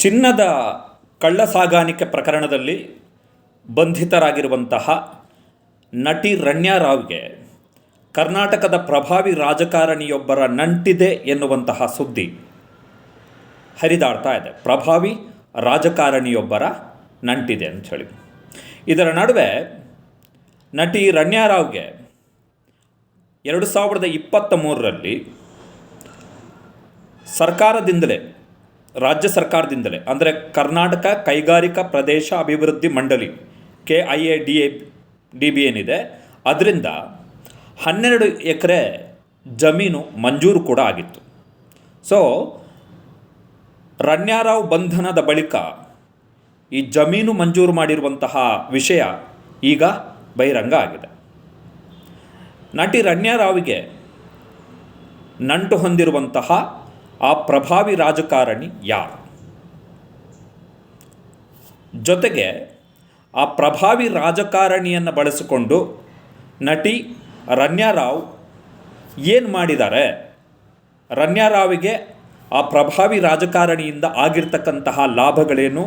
ಚಿನ್ನದ ಕಳ್ಳ ಸಾಗಾಣಿಕೆ ಪ್ರಕರಣದಲ್ಲಿ ಬಂಧಿತರಾಗಿರುವಂತಹ ನಟಿ ರಣ್ಯಾ ರಾವ್ಗೆ ಕರ್ನಾಟಕದ ಪ್ರಭಾವಿ ರಾಜಕಾರಣಿಯೊಬ್ಬರ ನಂಟಿದೆ ಎನ್ನುವಂತಹ ಸುದ್ದಿ ಹರಿದಾಡ್ತಾ ಇದೆ. ಪ್ರಭಾವಿ ರಾಜಕಾರಣಿಯೊಬ್ಬರ ನಂಟಿದೆ ಅಂಥೇಳಿ ಇದರ ನಡುವೆ ನಟಿ ರಣ್ಯಾ ರಾವ್ಗೆ ಎರಡು ಸಾವಿರದ ಇಪ್ಪತ್ತ ಮೂರರಲ್ಲಿ ಸರ್ಕಾರದಿಂದಲೇ ರಾಜ್ಯ ಸರ್ಕಾರದಿಂದಲೇ, ಅಂದರೆ ಕರ್ನಾಟಕ ಕೈಗಾರಿಕಾ ಪ್ರದೇಶ ಅಭಿವೃದ್ಧಿ ಮಂಡಳಿ K I A D A D B ಏನಿದೆ, ಅದರಿಂದ ಹನ್ನೆರಡು ಎಕರೆ ಜಮೀನು ಮಂಜೂರು ಕೂಡ ಆಗಿತ್ತು. ಸೊ ರಣ್ಯಾರಾವ್ ಬಂಧನದ ಬಳಿಕ ಈ ಜಮೀನು ಮಂಜೂರು ಮಾಡಿರುವಂತಹ ವಿಷಯ ಈಗ ಬಹಿರಂಗ ಆಗಿದೆ. ನಟಿ ರಣ್ಯಾರಾವಿಗೆ ನಂಟು ಹೊಂದಿರುವಂತಹ ಆ ಪ್ರಭಾವಿ ರಾಜಕಾರಣಿ ಯಾರು? ಜೊತೆಗೆ ಆ ಪ್ರಭಾವಿ ರಾಜಕಾರಣಿಯನ್ನು ಬಳಸಿಕೊಂಡು ನಟಿ ರಣ್ಯಾರಾವ್ ಏನು ಮಾಡಿದ್ದಾರೆ? ರಣ್ಯಾರಾವಿಗೆ ಆ ಪ್ರಭಾವಿ ರಾಜಕಾರಣಿಯಿಂದ ಆಗಿರ್ತಕ್ಕಂತಹ ಲಾಭಗಳೇನು?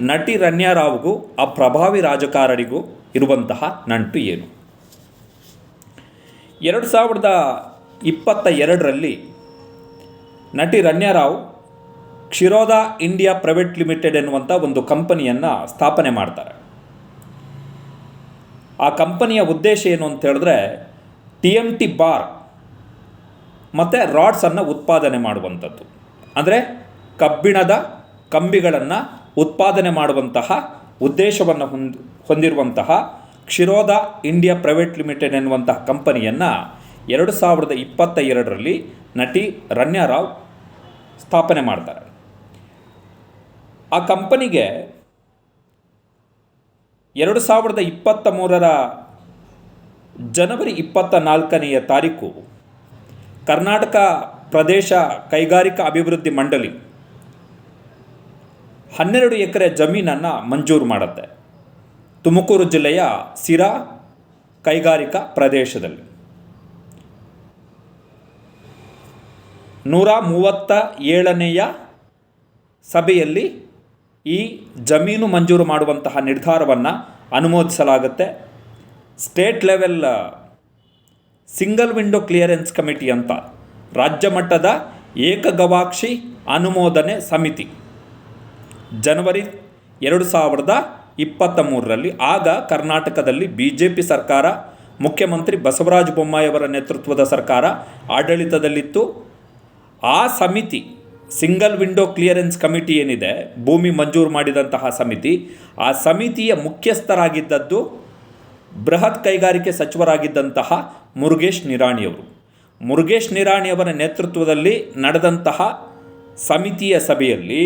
ನಟಿ ರಣ್ಯಾರಾವ್ಗೂ ಆ ಪ್ರಭಾವಿ ರಾಜಕಾರಣಿಗೂ ಇರುವಂತಹ ನಂಟು ಏನು? ಎರಡು ಸಾವಿರದ ಇಪ್ಪತ್ತ ಎರಡರಲ್ಲಿ ನಟಿ Ranya Rao Kshiroda India private limited ಎನ್ನುವಂಥ ಒಂದು ಕಂಪನಿಯನ್ನು ಸ್ಥಾಪನೆ ಮಾಡ್ತಾರೆ. ಆ ಕಂಪನಿಯ ಉದ್ದೇಶ ಏನು ಅಂತ ಹೇಳಿದ್ರೆ ಟಿ ಎಂ ಟಿ ಬಾರ್ ಮತ್ತು ರಾಡ್ಸನ್ನು ಉತ್ಪಾದನೆ ಮಾಡುವಂಥದ್ದು. ಅಂದರೆ ಕಬ್ಬಿಣದ ಕಂಬಿಗಳನ್ನು ಉತ್ಪಾದನೆ ಮಾಡುವಂತಹ ಉದ್ದೇಶವನ್ನು ಹೊಂದ್, ಹೊಂದಿರುವಂತಹ ಕ್ಷಿರೋದ ಇಂಡಿಯಾ ಪ್ರೈವೇಟ್ ಲಿಮಿಟೆಡ್ ಎನ್ನುವಂತಹ ಕಂಪನಿಯನ್ನು ಎರಡು ಸಾವಿರದ ಇಪ್ಪತ್ತ ಎರಡರಲ್ಲಿ ನಟಿ ರಣ್ಯಾರಾವ್ ಸ್ಥಾಪನೆ ಮಾಡ್ತಾರೆ. ಆ ಕಂಪನಿಗೆ ಎರಡು ಸಾವಿರದ ಇಪ್ಪತ್ತ ಮೂರರ ಜನವರಿ ಇಪ್ಪತ್ತ ನಾಲ್ಕನೆಯ ತಾರೀಕು ಕರ್ನಾಟಕ ಪ್ರದೇಶ ಕೈಗಾರಿಕಾ ಅಭಿವೃದ್ಧಿ ಮಂಡಳಿ ಹನ್ನೆರಡು ಎಕರೆ ಜಮೀನನ್ನು ಮಂಜೂರು ಮಾಡುತ್ತೆ. ತುಮಕೂರು ಜಿಲ್ಲೆಯ ಸಿರಾ ಕೈಗಾರಿಕಾ ಪ್ರದೇಶದಲ್ಲಿ. ನೂರ ಮೂವತ್ತ ಏಳನೆಯ ಸಭೆಯಲ್ಲಿ ಈ ಜಮೀನು ಮಂಜೂರು ಮಾಡುವಂತಹ ನಿರ್ಧಾರವನ್ನು ಅನುಮೋದಿಸಲಾಗುತ್ತೆ. State level single window clearance committee ಅಂತ ರಾಜ್ಯ ಮಟ್ಟದ ಏಕಗವಾಕ್ಷಿ ಅನುಮೋದನೆ ಸಮಿತಿ ಜನವರಿ ಎರಡು ಸಾವಿರದ ಇಪ್ಪತ್ತ ಮೂರರಲ್ಲಿ ಆಗ ಕರ್ನಾಟಕದಲ್ಲಿ ಬಿ ಜೆ ಪಿ ಸರ್ಕಾರ, ಮುಖ್ಯಮಂತ್ರಿ ಬಸವರಾಜ ಬೊಮ್ಮಾಯಿಯವರ ನೇತೃತ್ವದ ಸರ್ಕಾರ ಆಡಳಿತದಲ್ಲಿತ್ತು. ಆ ಸಮಿತಿ ಸಿಂಗಲ್ ವಿಂಡೋ ಕ್ಲಿಯರೆನ್ಸ್ ಕಮಿಟಿ ಏನಿದೆ, ಭೂಮಿ ಮಂಜೂರು ಮಾಡಿದಂತಹ ಸಮಿತಿ, ಆ ಸಮಿತಿಯ ಮುಖ್ಯಸ್ಥರಾಗಿದ್ದದ್ದು ಬೃಹತ್ ಕೈಗಾರಿಕೆ ಸಚಿವರಾಗಿದ್ದಂತಹ ಮುರುಗೇಶ್ ನಿರಾಣಿಯವರು ಮುರುಗೇಶ್ ನಿರಾಣಿಯವರ ನೇತೃತ್ವದಲ್ಲಿ ನಡೆದಂತಹ ಸಮಿತಿಯ ಸಭೆಯಲ್ಲಿ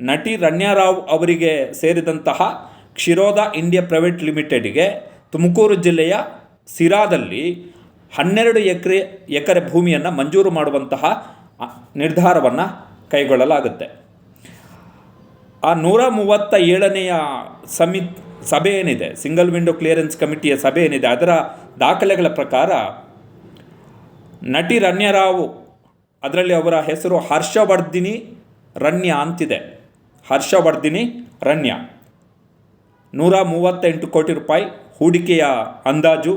ನಟಿ ರಣ್ಯಾರಾವ್ ಅವರಿಗೆ ಸೇರಿದಂತಹ ಕ್ಷಿರೋದ ಇಂಡಿಯಾ ಪ್ರೈವೇಟ್ ಲಿಮಿಟೆಡ್ಗೆ ತುಮಕೂರು ಜಿಲ್ಲೆಯ ಸಿರಾದಲ್ಲಿ ಹನ್ನೆರಡು ಎಕರೆ ಎಕರೆ ಭೂಮಿಯನ್ನು ಮಂಜೂರು ಮಾಡುವಂತಹ ನಿರ್ಧಾರವನ್ನು ಕೈಗೊಳ್ಳಲಾಗುತ್ತೆ. ಆ ನೂರ ಮೂವತ್ತ ಏಳನೆಯ ಸಮಿತ್ ಸಭೆ ಏನಿದೆ ಸಿಂಗಲ್ ವಿಂಡೋ ಕ್ಲಿಯರೆನ್ಸ್ ಕಮಿಟಿಯ ಸಭೆ ಏನಿದೆ, ಅದರ ದಾಖಲೆಗಳ ಪ್ರಕಾರ ನಟಿ ರಣ್ಯರಾವ್ ಅದರಲ್ಲಿ ಅವರ ಹೆಸರು ಹರ್ಷವರ್ಧಿನಿ ರಣ್ಯ ಅಂತಿದೆ. ಹರ್ಷವರ್ಧಿನಿ ರಣ್ಯ ನೂರ ಮೂವತ್ತೆಂಟು ಕೋಟಿ ರೂಪಾಯಿ ಹೂಡಿಕೆಯ ಅಂದಾಜು.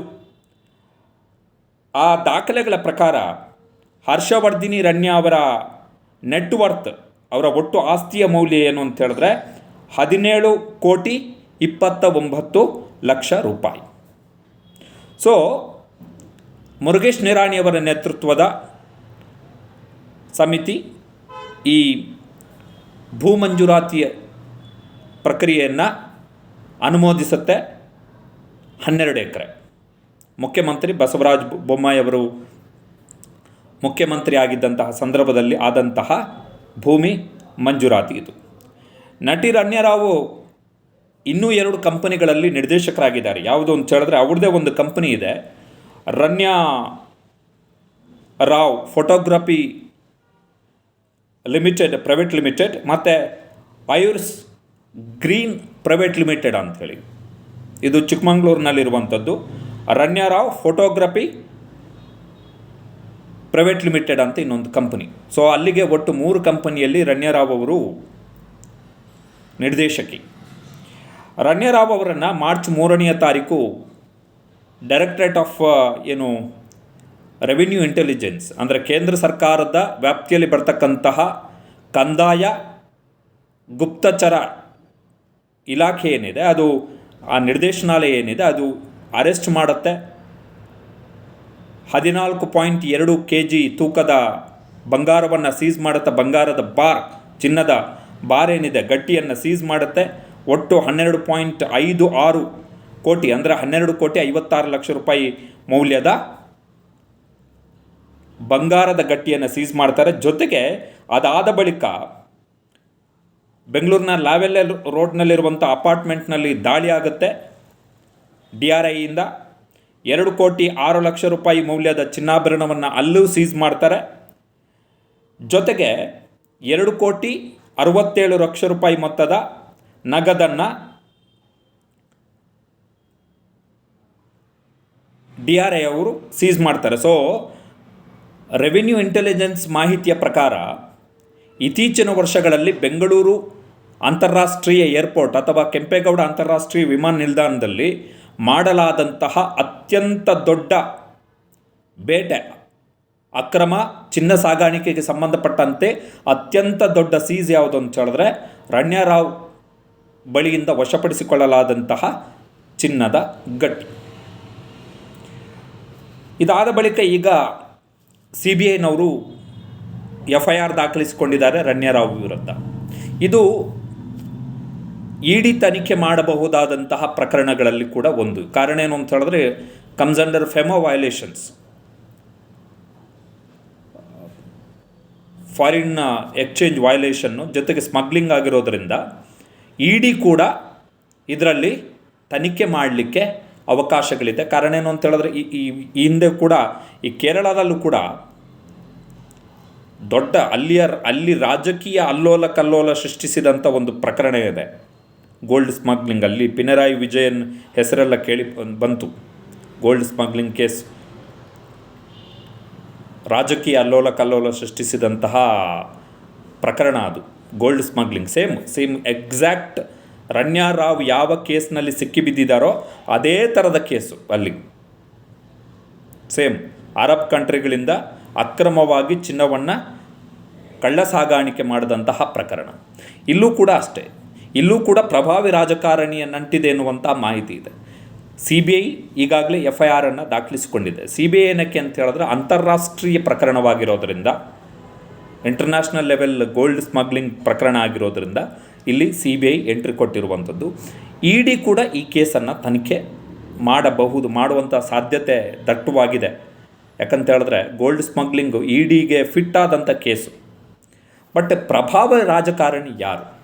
ಆ ದಾಖಲೆಗಳ ಪ್ರಕಾರ ಹರ್ಷವರ್ಧಿನಿ ರಣ್ಯ ಅವರ ನೆಟ್ವರ್ತ್ ಅವರ ಒಟ್ಟು ಆಸ್ತಿಯ ಮೌಲ್ಯ ಏನು ಅಂತ ಹೇಳಿದ್ರೆ ಹದಿನೇಳು ಕೋಟಿ ಇಪ್ಪತ್ತ ಒಂಬತ್ತು ಲಕ್ಷ ರೂಪಾಯಿ. ಸೊ ಮುರುಗೇಶ್ ನಿರಾಣಿಯವರ ನೇತೃತ್ವದ ಸಮಿತಿ ಈ ಭೂ ಮಂಜೂರಾತಿಯ ಪ್ರಕ್ರಿಯೆಯನ್ನು ಅನುಮೋದಿಸುತ್ತೆ ಹನ್ನೆರಡು ಎಕರೆ. ಮುಖ್ಯಮಂತ್ರಿ ಬಸವರಾಜ ಬೊಮ್ಮಾಯಿಯವರು ಮುಖ್ಯಮಂತ್ರಿ ಆಗಿದ್ದಂತಹ ಸಂದರ್ಭದಲ್ಲಿ ಆದಂತಹ ಭೂಮಿ ಮಂಜೂರಾತಿ ಇದು. ನಟಿ ರಣ್ಯರಾವು ಇನ್ನೂ ಎರಡು ಕಂಪನಿಗಳಲ್ಲಿ ನಿರ್ದೇಶಕರಾಗಿದ್ದಾರೆ. ಯಾವುದು ಅಂತ ಹೇಳಿದ್ರೆ ಅವ್ರದ್ದೇ ಒಂದು ಕಂಪನಿ ಇದೆ. Ranya Rao photography limited, private limited ಮತ್ತು ಆಯುರ್ಸ್ ಗ್ರೀನ್ ಪ್ರೈವೇಟ್ ಲಿಮಿಟೆಡ್ ಅಂಥೇಳಿ ಇದು ಚಿಕ್ಕಮಂಗ್ಳೂರಿನಲ್ಲಿರುವಂಥದ್ದು. ರಣ್ಯಾರಾವ್ ಫೋಟೋಗ್ರಫಿ ಪ್ರೈವೇಟ್ ಲಿಮಿಟೆಡ್ ಅಂತ ಇನ್ನೊಂದು ಕಂಪನಿ. ಸೊ ಅಲ್ಲಿಗೆ ಒಟ್ಟು ಮೂರು ಕಂಪನಿಯಲ್ಲಿ ರಣ್ಯರಾವ್ ಅವರು ನಿರ್ದೇಶಕಿ. ರಣ್ಯರಾವ್ ಅವರನ್ನು ಮಾರ್ಚ್ ಮೂರನೆಯ ತಾರೀಕು ಡೈರೆಕ್ಟ್ರೇಟ್ ಆಫ್ ಏನು ರೆವಿನ್ಯೂ ಇಂಟೆಲಿಜೆನ್ಸ್ ಅಂದರೆ ಕೇಂದ್ರ ಸರ್ಕಾರದ ವ್ಯಾಪ್ತಿಯಲ್ಲಿ ಬರ್ತಕ್ಕಂತಹ ಕಂದಾಯ ಗುಪ್ತಚರ ಇಲಾಖೆ ಏನಿದೆ, ಅದು ಆ ನಿರ್ದೇಶನಾಲಯ ಏನಿದೆ, ಅದು ಅರೆಸ್ಟ್ ಮಾಡುತ್ತೆ. ಹದಿನಾಲ್ಕು ಪಾಯಿಂಟ್ ಎರಡು ಕೆ ಜಿ ತೂಕದ ಬಂಗಾರವನ್ನು ಸೀಸ್ ಮಾಡುತ್ತೆ ಬಂಗಾರದ ಬಾರ್ ಚಿನ್ನದ ಬಾರ್ ಏನಿದೆ, ಗಟ್ಟಿಯನ್ನು ಸೀಸ್ ಮಾಡುತ್ತೆ. ಒಟ್ಟು ಹನ್ನೆರಡು ಪಾಯಿಂಟ್ ಐದು ಆರು ಕೋಟಿ, ಅಂದರೆ ಹನ್ನೆರಡು ಕೋಟಿ ಐವತ್ತಾರು ಲಕ್ಷ ರೂಪಾಯಿ ಮೌಲ್ಯದ ಬಂಗಾರದ ಗಟ್ಟಿಯನ್ನು ಸೀಸ್ ಮಾಡ್ತಾರೆ. ಜೊತೆಗೆ ಅದಾದ ಬಳಿಕ ಬೆಂಗಳೂರಿನ ಲಾವೆಲ್ಲೆ ರೋಡ್ನಲ್ಲಿರುವಂಥ ಅಪಾರ್ಟ್ಮೆಂಟ್ನಲ್ಲಿ ದಾಳಿ ಆಗುತ್ತೆ. ಡಿ ಆರ್ ಐಯಿಂದ ಎರಡು ಕೋಟಿ ಆರು ಲಕ್ಷ ರೂಪಾಯಿ ಮೌಲ್ಯದ ಚಿನ್ನಾಭರಣವನ್ನು ಅಲ್ಲೂ ಸೀಸ್ ಮಾಡ್ತಾರೆ. ಜೊತೆಗೆ ಎರಡು ಕೋಟಿ ಅರವತ್ತೇಳು ಲಕ್ಷ ರೂಪಾಯಿ ಮೊತ್ತದ ನಗದನ್ನು ಡಿ ಆರ್ ಐ ಅವರು ಸೀಸ್ ಮಾಡ್ತಾರೆ. ಸೊ ರೆವಿನ್ಯೂ ಇಂಟೆಲಿಜೆನ್ಸ್ ಮಾಹಿತಿಯ ಪ್ರಕಾರ ಇತ್ತೀಚಿನ ವರ್ಷಗಳಲ್ಲಿ ಬೆಂಗಳೂರು ಅಂತಾರಾಷ್ಟ್ರೀಯ ಏರ್ಪೋರ್ಟ್ ಅಥವಾ ಕೆಂಪೇಗೌಡ ಅಂತಾರಾಷ್ಟ್ರೀಯ ವಿಮಾನ ನಿಲ್ದಾಣದಲ್ಲಿ ಮಾಡಲಾದಂತಹ ಅತ್ಯಂತ ದೊಡ್ಡ ಬೇಟೆ, ಅಕ್ರಮ ಚಿನ್ನ ಸಾಗಾಣಿಕೆಗೆ ಸಂಬಂಧಪಟ್ಟಂತೆ ಅತ್ಯಂತ ದೊಡ್ಡ ಸೀಸ್ ಯಾವುದು ಅಂತ ಹೇಳಿದ್ರೆ ರಣ್ಯರಾವ್ ಬಳಿಯಿಂದ ವಶಪಡಿಸಿಕೊಳ್ಳಲಾದಂತಹ ಚಿನ್ನದ ಗಟ್ ಇದಾದ ಬಳಿಕ ಈಗ ಸಿ ಬಿ ಐನವರು ಎಫ್ ಐ ಆರ್ ದಾಖಲಿಸಿಕೊಂಡಿದ್ದಾರೆ ರಣ್ಯರಾವ್ ವಿರುದ್ಧ. ಇದು ಇಡಿ ತನಿಖೆ ಮಾಡಬಹುದಾದಂತಹ ಪ್ರಕರಣಗಳಲ್ಲಿ ಕೂಡ ಒಂದು. ಕಾರಣ ಏನು ಅಂತ ಹೇಳಿದ್ರೆ comes under FEMA violations foreign exchange ವಯಲೇಷನ್ನು ಜೊತೆಗೆ ಸ್ಮಗ್ಲಿಂಗ್ ಆಗಿರೋದ್ರಿಂದ ಇಡಿ ಕೂಡ ಇದರಲ್ಲಿ ತನಿಖೆ ಮಾಡಲಿಕ್ಕೆ ಅವಕಾಶಗಳಿದೆ. ಕಾರಣ ಏನು ಅಂತ ಹೇಳಿದ್ರೆ, ಈ ಈ ಹಿಂದೆ ಕೂಡ, ಈ ಕೇರಳದಲ್ಲೂ ಕೂಡ ದೊಡ್ಡ ಅಲ್ಲಿಯ, ಅಲ್ಲಿ ರಾಜಕೀಯ ಅಲ್ಲೋಲ ಕಲ್ಲೋಲ ಸೃಷ್ಟಿಸಿದಂಥ ಒಂದು ಪ್ರಕರಣ ಇದೆ. ಗೋಲ್ಡ್ ಸ್ಮಗ್ಲಿಂಗ್ ಅಲ್ಲಿ ಪಿನರಾಯಿ ವಿಜಯನ್ ಹೆಸರೆಲ್ಲ ಕೇಳಿ ಬಂತು. Gold smuggling case. ರಾಜಕೀಯ ಅಲ್ಲೋಲ ಕಲ್ಲೋಲ ಸೃಷ್ಟಿಸಿದಂತಹ ಪ್ರಕರಣ ಅದು. Gold smuggling. Same same exact Ranya Rao ಯಾವ ಕೇಸ್ನಲ್ಲಿ ಸಿಕ್ಕಿಬಿದ್ದಿದ್ದಾರೋ ಅದೇ ಥರದ ಕೇಸು ಅಲ್ಲಿ. ಸೇಮ್, ಅರಬ್ ಕಂಟ್ರಿಗಳಿಂದ ಅಕ್ರಮವಾಗಿ ಚಿನ್ನವನ್ನು ಕಳ್ಳ ಸಾಗಾಣಿಕೆ ಮಾಡಿದಂತಹ ಪ್ರಕರಣ. ಇಲ್ಲೂ ಕೂಡ ಅಷ್ಟೇ. ಇಲ್ಲೂ ಕೂಡ ಪ್ರಭಾವಿ ರಾಜಕಾರಣಿಯ ನಂಟಿದೆ ಎನ್ನುವಂಥ ಮಾಹಿತಿ ಇದೆ. ಸಿ ಬಿ ಐ ಈಗಾಗಲೇ ಎಫ್ ಐ ಆರನ್ನು ದಾಖಲಿಸಿಕೊಂಡಿದೆ. ಸಿ ಬಿ ಐ ಏನಕ್ಕೆ ಅಂತ ಹೇಳಿದ್ರೆ ಅಂತಾರಾಷ್ಟ್ರೀಯ ಪ್ರಕರಣವಾಗಿರೋದ್ರಿಂದ, ಇಂಟರ್ನ್ಯಾಷನಲ್ ಲೆವೆಲ್ ಗೋಲ್ಡ್ ಸ್ಮಗ್ಲಿಂಗ್ ಪ್ರಕರಣ ಆಗಿರೋದರಿಂದ ಇಲ್ಲಿ ಸಿ ಬಿ ಐ ಎಂಟ್ರಿ ಕೊಟ್ಟಿರುವಂಥದ್ದು. ಇ ಡಿ ಕೂಡ ಈ ಕೇಸನ್ನು ತನಿಖೆ ಮಾಡಬಹುದು ಮಾಡುವಂಥ ಸಾಧ್ಯತೆ ದಟ್ಟವಾಗಿದೆ. ಯಾಕಂತ ಹೇಳಿದ್ರೆ ಗೋಲ್ಡ್ ಸ್ಮಗ್ಲಿಂಗು ಇ ಡಿಗೆ ಫಿಟ್ ಆದಂಥ ಕೇಸು. ಬಟ್ ಪ್ರಭಾವ ರಾಜಕಾರಣಿ ಯಾರು?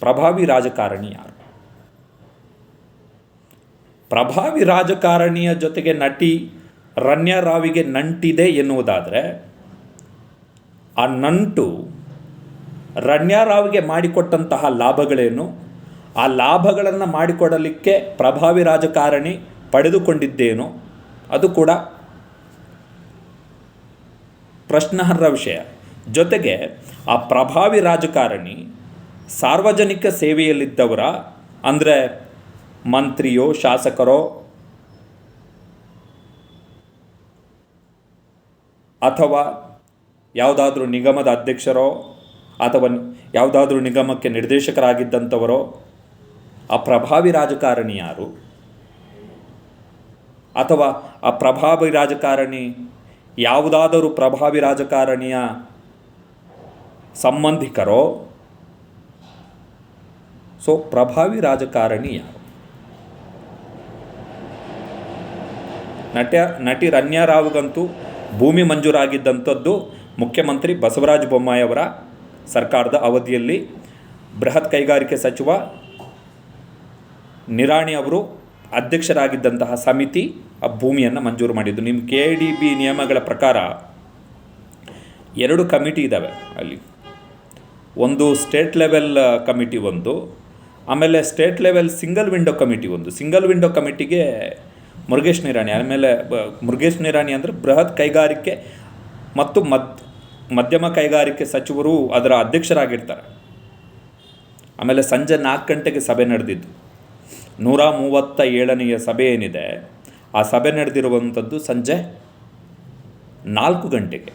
ಪ್ರಭಾವಿ ರಾಜಕಾರಣಿ ಯಾರು? ಪ್ರಭಾವಿ ರಾಜಕಾರಣಿಯ ಜೊತೆಗೆ ನಟಿ ರಣ್ಯಾ ರಾವಿಗೆ ನಂಟಿದೆ ಎನ್ನುವುದಾದರೆ, ಆ ನಂಟು ರಣ್ಯಾ ರಾವ್ಗೆ ಮಾಡಿಕೊಟ್ಟಂತಹ ಲಾಭಗಳೇನು? ಆ ಲಾಭಗಳನ್ನು ಮಾಡಿಕೊಡಲಿಕ್ಕೆ ಪ್ರಭಾವಿ ರಾಜಕಾರಣಿ ಪಡೆದುಕೊಂಡಿದ್ದೇನು? ಅದು ಕೂಡ ಪ್ರಶ್ನಾರ್ಹ ವಿಷಯ. ಜೊತೆಗೆ ಆ ಪ್ರಭಾವಿ ರಾಜಕಾರಣಿ ಸಾರ್ವಜನಿಕ ಸೇವೆಯಲ್ಲಿದ್ದವರ, ಅಂದರೆ ಮಂತ್ರಿಯೋ, ಶಾಸಕರೋ, ಅಥವಾ ಯಾವುದಾದ್ರೂ ನಿಗಮದ ಅಧ್ಯಕ್ಷರೋ, ಅಥವಾ ಯಾವುದಾದ್ರೂ ನಿಗಮಕ್ಕೆ ನಿರ್ದೇಶಕರಾಗಿದ್ದಂಥವರೋ ಆ ಪ್ರಭಾವಿ ರಾಜಕಾರಣಿ ಯಾರು ಅಥವಾ ಆ ಪ್ರಭಾವಿ ರಾಜಕಾರಣಿ, ಯಾವುದಾದರೂ ಪ್ರಭಾವಿ ರಾಜಕಾರಣಿಯ ಸಂಬಂಧಿಕರೋ ಸೊ ಪ್ರಭಾವಿ ರಾಜಕಾರಣಿ ಯಾರು? ನಟ, ನಟಿ ರಣ್ಯಾ ರಾವ್ಗಂತೂ ಭೂಮಿ ಮಂಜೂರಾಗಿದ್ದಂಥದ್ದು ಮುಖ್ಯಮಂತ್ರಿ ಬಸವರಾಜ ಬೊಮ್ಮಾಯಿ ಅವರ ಸರ್ಕಾರದ ಅವಧಿಯಲ್ಲಿ. ಬೃಹತ್ ಕೈಗಾರಿಕೆ ಸಚಿವ ನಿರಾಣಿ ಅವರು ಅಧ್ಯಕ್ಷರಾಗಿದ್ದಂತಹ ಸಮಿತಿ ಆ ಭೂಮಿಯನ್ನು ಮಂಜೂರು ಮಾಡಿದ್ದು. ನಿಮ್ಮ ಕೆ ಡಿ ಬಿ ನಿಯಮಗಳ ಪ್ರಕಾರ ಎರಡು ಕಮಿಟಿ ಇದ್ದಾವೆ ಅಲ್ಲಿ. ಒಂದು ಸ್ಟೇಟ್ ಲೆವೆಲ್ ಕಮಿಟಿ ಒಂದು ಆಮೇಲೆ state level single window committee ಒಂದು. ಸಿಂಗಲ್ ವಿಂಡೋ ಕಮಿಟಿಗೆ ಮುರುಗೇಶ್ ನಿರಾಣಿ, ಆಮೇಲೆ ಮುರುಗೇಶ್ ನಿರಾಣಿ ಅಂದರೆ ಬೃಹತ್ ಕೈಗಾರಿಕೆ ಮತ್ತು ಮಧ್ಯಮ ಕೈಗಾರಿಕೆ ಸಚಿವರು ಅದರ ಅಧ್ಯಕ್ಷರಾಗಿರ್ತಾರೆ. ಆಮೇಲೆ ಸಂಜೆ ನಾಲ್ಕು ಗಂಟೆಗೆ ಸಭೆ ನಡೆದಿದ್ದು. ನೂರ ಮೂವತ್ತ ಏಳನೆಯ ಸಭೆ ಏನಿದೆ, ಆ ಸಭೆ ನಡೆದಿರುವಂಥದ್ದು ಸಂಜೆ ನಾಲ್ಕು ಗಂಟೆಗೆ.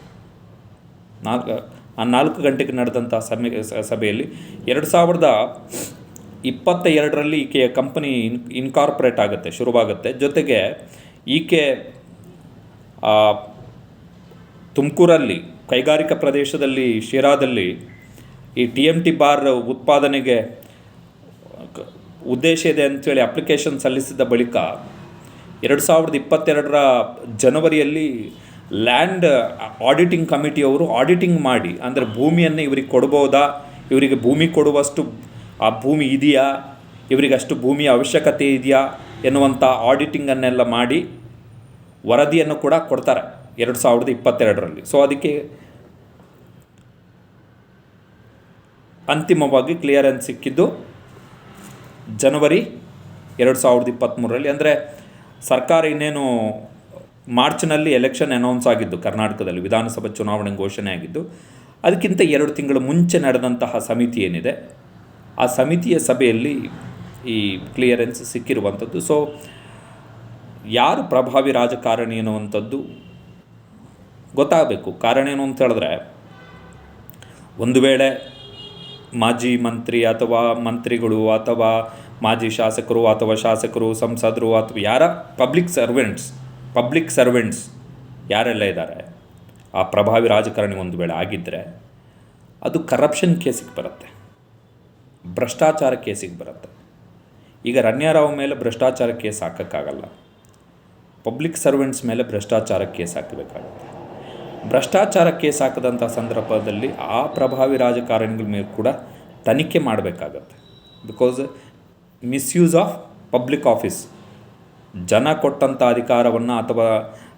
ನಾಲ್ಕು, ಆ ನಾಲ್ಕು ಗಂಟೆಗೆ ನಡೆದಂಥ ಸಭೆ ಸಭೆಯಲ್ಲಿ ಎರಡು ಸಾವಿರದ ಇಪ್ಪತ್ತ ಎರಡರಲ್ಲಿ ಈಕೆಯ ಕಂಪನಿ ಇನ್ ಇನ್ಕಾರ್ಪೊರೇಟ್ ಆಗುತ್ತೆ, ಶುರುವಾಗುತ್ತೆ. ಜೊತೆಗೆ ಈಕೆ ತುಮಕೂರಲ್ಲಿ, ಕೈಗಾರಿಕಾ ಪ್ರದೇಶದಲ್ಲಿ, ಶಿರಾದಲ್ಲಿ ಈ ಟಿ ಎಂ ಟಿ ಬಾರ್ ಉತ್ಪಾದನೆಗೆ ಉದ್ದೇಶ ಇದೆ ಅಂತೇಳಿ ಅಪ್ಲಿಕೇಶನ್ ಸಲ್ಲಿಸಿದ ಬಳಿಕ ಎರಡು ಸಾವಿರದ ಇಪ್ಪತ್ತೆರಡರ ಜನವರಿಯಲ್ಲಿ ಲ್ಯಾಂಡ್ ಆಡಿಟಿಂಗ್ ಕಮಿಟಿಯವರು ಆಡಿಟಿಂಗ್ ಮಾಡಿ, ಅಂದರೆ ಭೂಮಿಯನ್ನು ಇವರಿಗೆ ಕೊಡ್ಬೋದಾ, ಇವರಿಗೆ ಭೂಮಿ ಕೊಡುವಷ್ಟು ಆ ಭೂಮಿ ಇದೆಯಾ? ಇವರಿಗೆ ಅಷ್ಟು ಭೂಮಿಯ ಅವಶ್ಯಕತೆ ಇದೆಯಾ? ಎನ್ನುವಂಥ ಆಡಿಟಿಂಗನ್ನೆಲ್ಲ ಮಾಡಿ ವರದಿಯನ್ನು ಕೂಡ ಕೊಡ್ತಾರೆ ಎರಡು ಸಾವಿರದ ಇಪ್ಪತ್ತೆರಡರಲ್ಲಿ. ಸೊ ಅದಕ್ಕೆ ಅಂತಿಮವಾಗಿ ಕ್ಲಿಯರೆನ್ಸ್ ಸಿಕ್ಕಿದ್ದು ಜನವರಿ ಎರಡು ಸಾವಿರದ ಇಪ್ಪತ್ತ್ಮೂರರಲ್ಲಿ. ಅಂದರೆ ಸರ್ಕಾರ ಇನ್ನೇನು ಮಾರ್ಚ್ನಲ್ಲಿ ಎಲೆಕ್ಷನ್ ಅನೌನ್ಸ್ ಆಗಿದ್ದು, ಕರ್ನಾಟಕದಲ್ಲಿ ವಿಧಾನಸಭಾ ಚುನಾವಣೆ ಘೋಷಣೆ ಆಗಿದ್ದು, ಅದಕ್ಕಿಂತ ಎರಡು ತಿಂಗಳು ಮುಂಚೆ ನಡೆದಂತಹ ಸಮಿತಿ ಏನಿದೆ ಆ ಸಮಿತಿಯ ಸಭೆಯಲ್ಲಿ ಈ ಕ್ಲಿಯರೆನ್ಸ್ ಸಿಕ್ಕಿರುವಂಥದ್ದು. ಸೊ ಯಾರು ಪ್ರಭಾವಿ ರಾಜಕಾರಣಿ ಅನ್ನುವಂಥದ್ದು ಗೊತ್ತಾಗಬೇಕು. ಕಾರಣ ಏನು ಅಂತ ಹೇಳಿದ್ರೆ, ಒಂದು ವೇಳೆ ಮಾಜಿ ಮಂತ್ರಿ ಅಥವಾ ಮಂತ್ರಿಗಳು ಅಥವಾ ಮಾಜಿ ಶಾಸಕರು ಅಥವಾ ಶಾಸಕರು, ಸಂಸದರು ಅಥವಾ ಯಾರ ಪಬ್ಲಿಕ್ ಸರ್ವೆಂಟ್ಸ್ ಪಬ್ಲಿಕ್ ಸರ್ವೆಂಟ್ಸ್ ಯಾರೆಲ್ಲ ಇದ್ದಾರೆ, ಆ ಪ್ರಭಾವಿ ರಾಜಕಾರಣಿ ಒಂದು ವೇಳೆ ಆಗಿದ್ದರೆ ಅದು ಕರಪ್ಷನ್ ಕೇಸಿಗೆ ಬರುತ್ತೆ. ಭ್ರಷ್ಟಾಚಾರ ಕೇಸಿಗೆ ಬರುತ್ತೆ. ಈಗ ರಣ್ಯಾರಾವ್ ಮೇಲೆ ಭ್ರಷ್ಟಾಚಾರ ಕೇಸ್ ಹಾಕೋಕ್ಕಾಗಲ್ಲ. ಪಬ್ಲಿಕ್ ಸರ್ವೆಂಟ್ಸ್ ಮೇಲೆ ಭ್ರಷ್ಟಾಚಾರ ಕೇಸ್ ಹಾಕಬೇಕಾಗುತ್ತೆ. ಭ್ರಷ್ಟಾಚಾರ ಕೇಸ್ ಹಾಕದಂಥ ಸಂದರ್ಭದಲ್ಲಿ ಆ ಪ್ರಭಾವಿ ರಾಜಕಾರಣಿಗಳ ಮೇಲೆ ಕೂಡ ತನಿಖೆ ಮಾಡಬೇಕಾಗತ್ತೆ. Because misuse of public office ಜನ ಕೊಟ್ಟಂಥ ಅಧಿಕಾರವನ್ನು ಅಥವಾ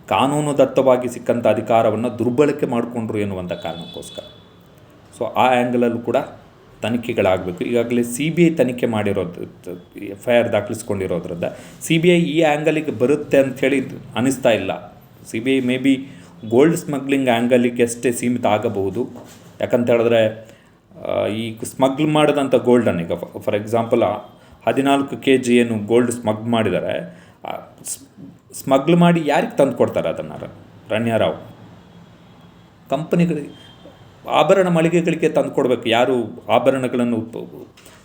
ಕಾನೂನುದತ್ತವಾಗಿ ಸಿಕ್ಕಂಥ ಅಧಿಕಾರವನ್ನು ದುರ್ಬಳಕೆ ಮಾಡಿಕೊಂಡ್ರು ಎನ್ನುವಂಥ ಕಾರಣಕ್ಕೋಸ್ಕರ. ಸೊ ಆ ಆ್ಯಂಗಲಲ್ಲೂ ಕೂಡ ತನಿಖೆಗಳಾಗಬೇಕು. ಈಗಾಗಲೇ ಸಿ ಬಿ ಐ ತನಿಖೆ ಮಾಡಿರೋದು ಎಫ್ ಐ ಆರ್ ದಾಖಲಿಸ್ಕೊಂಡಿರೋದ್ರಿಂದ ಸಿ ಬಿ ಐ ಈ ಆ್ಯಂಗಲಿಗೆ ಬರುತ್ತೆ ಅಂಥೇಳಿ ಅನಿಸ್ತಾ ಇಲ್ಲ. C B I maybe gold smuggling ಆ್ಯಂಗಲಿಗೆ ಅಷ್ಟೇ ಸೀಮಿತ ಆಗಬಹುದು. ಯಾಕಂತ ಹೇಳಿದ್ರೆ ಈ ಸ್ಮಗ್ಲ್ ಮಾಡಿದಂಥ ಗೋಲ್ಡನ್ನು ಈಗ ಫಾರ್ ಎಕ್ಸಾಂಪಲ್ ಹದಿನಾಲ್ಕು ಕೆ ಜಿ ಏನು ಗೋಲ್ಡ್ ಸ್ಮಗ್ ಮಾಡಿದ್ದಾರೆ ಸ್ಮಗ್ಲ್ ಮಾಡಿ ಯಾರಿಗೆ ತಂದು ಕೊಡ್ತಾರೆ ಅದನ್ನು ರಣ್ಯಾರಾವ್ ಕಂಪನಿಗಳಿಗೆ ಆಭರಣ ಮಳಿಗೆಗಳಿಗೆ ತಂದು ಕೊಡಬೇಕು. ಯಾರು ಆಭರಣಗಳನ್ನು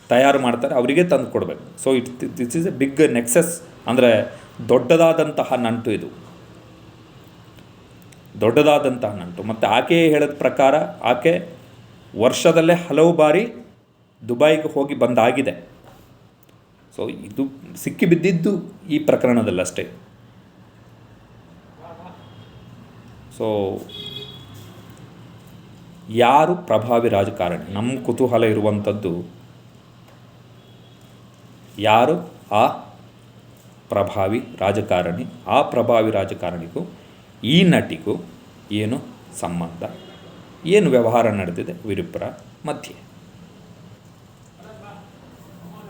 ತಯಾರು ಮಾಡ್ತಾರೆ ಅವರಿಗೆ ತಂದು ಕೊಡಬೇಕು. So it this is a big nexus ಅಂದರೆ ದೊಡ್ಡದಾದಂತಹ ನಂಟು ಇದು. ದೊಡ್ಡದಾದಂತಹ ನಂಟು. ಮತ್ತು ಆಕೆ ಹೇಳಿದ ಪ್ರಕಾರ ಆಕೆ ವರ್ಷದಲ್ಲೇ ಹಲವು ಬಾರಿ ದುಬೈಗೆ ಹೋಗಿ ಬಂದಾಗಿದೆ. ಸೊ ಇದು ಸಿಕ್ಕಿಬಿದ್ದಿದ್ದು ಈ ಪ್ರಕರಣದಲ್ಲಷ್ಟೇ. ಸೊ ಯಾರು ಪ್ರಭಾವಿ ರಾಜಕಾರಣಿ? ನಮ್ಮ ಕುತೂಹಲ ಇರುವಂಥದ್ದು ಯಾರು ಆ ಪ್ರಭಾವಿ ರಾಜಕಾರಣಿ? ಆ ಪ್ರಭಾವಿ ರಾಜಕಾರಣಿಗೂ, ಈ ನಟಿಗೂ ಏನು ಸಂಬಂಧ? ಏನು ವ್ಯವಹಾರ ನಡೆದಿದೆ? ವಿರುಪುರ ಮಧ್ಯೆ.